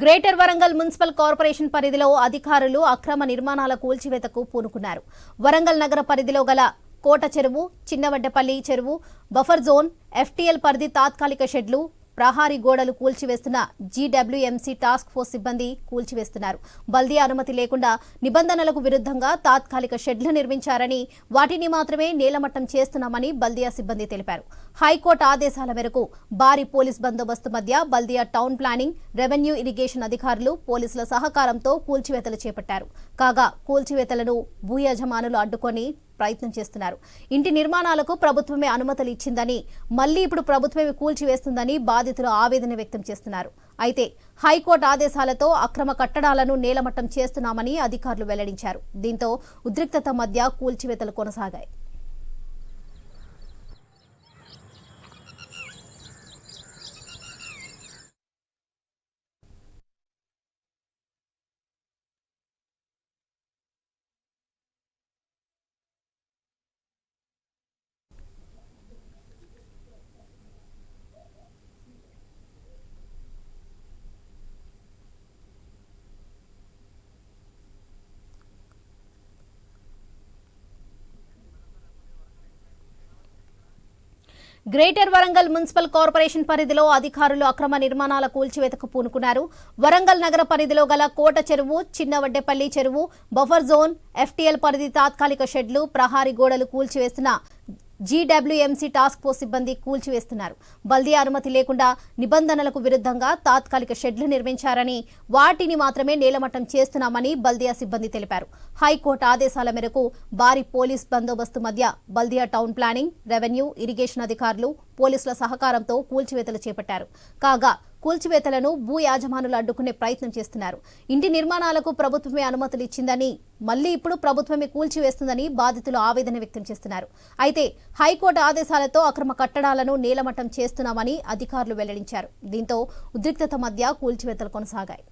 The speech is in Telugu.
గ్రేటర్ వరంగల్ మున్సిపల్ కార్పొరేషన్ పరిధిలో అధికారులు అక్రమ నిర్మాణాల కూల్చివేతకు పూనుకున్నారు. వరంగల్ నగర పరిధిలో గల కోట చెరువు చిన్నవడ్డపల్లి చెరువు బఫర్ జోన్ ఎఫ్టీఎల్ పరిధి తాత్కాలిక షెడ్లు ప్రహారీ గోడలు కూల్చివేస్తున్న జీడబ్ల్యూఎంసీ టాస్క్ ఫోర్స్ సిబ్బంది కూల్చివేస్తున్నారు. బల్దీ అనుమతి లేకుండా నిబంధనలకు విరుద్ధంగా తాత్కాలిక షెడ్లు నిర్మించారని వాటిని మాత్రమే నేలమట్టం చేస్తున్నామని బల్దియా సిబ్బంది తెలిపారు. హైకోర్టు ఆదేశాల మేరకు భారీ పోలీస్ బందోబస్తు మధ్య బల్దియా టౌన్ ప్లానింగ్ రెవెన్యూ ఇరిగేషన్ అధికారులు పోలీసుల సహకారంతో కూల్చివేతలు చేపట్టారు. కాగా కూల్చివేతలను భూయజమానులు అడ్డుకొని ప్రయత్నం చేస్తున్నారు. ఇంటి నిర్మాణాలకు ప్రభుత్వమే అనుమతులు ఇచ్చిందని మళ్ళీ ఇప్పుడు ప్రభుత్వమే కూల్చివేస్తుందని బాధితులు ఆవేదన వ్యక్తం చేస్తున్నారు. అయితే హైకోర్టు ఆదేశాలతో అక్రమ కట్టడాలను నేలమట్టం చేస్తున్నామని అధికారులు వెల్లడించారు. దీంతో ఉద్రిక్తత మధ్య కూల్చివేతలు కొనసాగాయి. గ్రేటర్ వరంగల్ మున్సిపల్ కార్పొరేషన్ పరిధిలో అధికారులు అక్రమ నిర్మాణాల కూల్చివేతకు పూనుకున్నారు. వరంగల్ నగర పరిధిలో గల కోట చెరువు చిన్నవడ్డెపల్లి చెరువు బఫర్ జోన్ ఎఫ్టీఎల్ పరిధి తాత్కాలిక షెడ్లు ప్రహారీ గోడలు కూల్చివేస్తున్న జీడబ్ల్యూఎంసీ టాస్క్ ఫోర్స్ సిబ్బంది కూల్చివేస్తున్నారు. బల్దీ అనుమతి లేకుండా నిబంధనలకు విరుద్ధంగా తాత్కాలిక షెడ్లు నిర్మించారని వాటిని మాత్రమే నేలమట్టం చేస్తున్నామని బల్దియా సిబ్బంది తెలిపారు. హైకోర్టు ఆదేశాల మేరకు భారీ పోలీస్ బందోబస్తు మధ్య బల్దియా టౌన్ ప్లానింగ్ రెవెన్యూ ఇరిగేషన్ అధికారులు పోలీసుల సహకారంతో కూల్చివేతలు చేపట్టారు. కాగా కూల్చివేతలను భూ యాజమానులు అడ్డుకునే ప్రయత్నం చేస్తున్నారు. ఇంటి నిర్మాణాలకు ప్రభుత్వమే అనుమతులు ఇచ్చిందని మళ్ళీ ఇప్పుడు ప్రభుత్వమే కూల్చివేస్తుందని బాధితులు ఆవేదన వ్యక్తం చేస్తున్నారు. అయితే హైకోర్టు ఆదేశాలతో అక్రమ కట్టడాలను నేలమట్టం చేస్తున్నామని అధికారులు వెల్లడించారు. దీంతో ఉద్రిక్తత మధ్య కూల్చివేతలు కొనసాగాయి.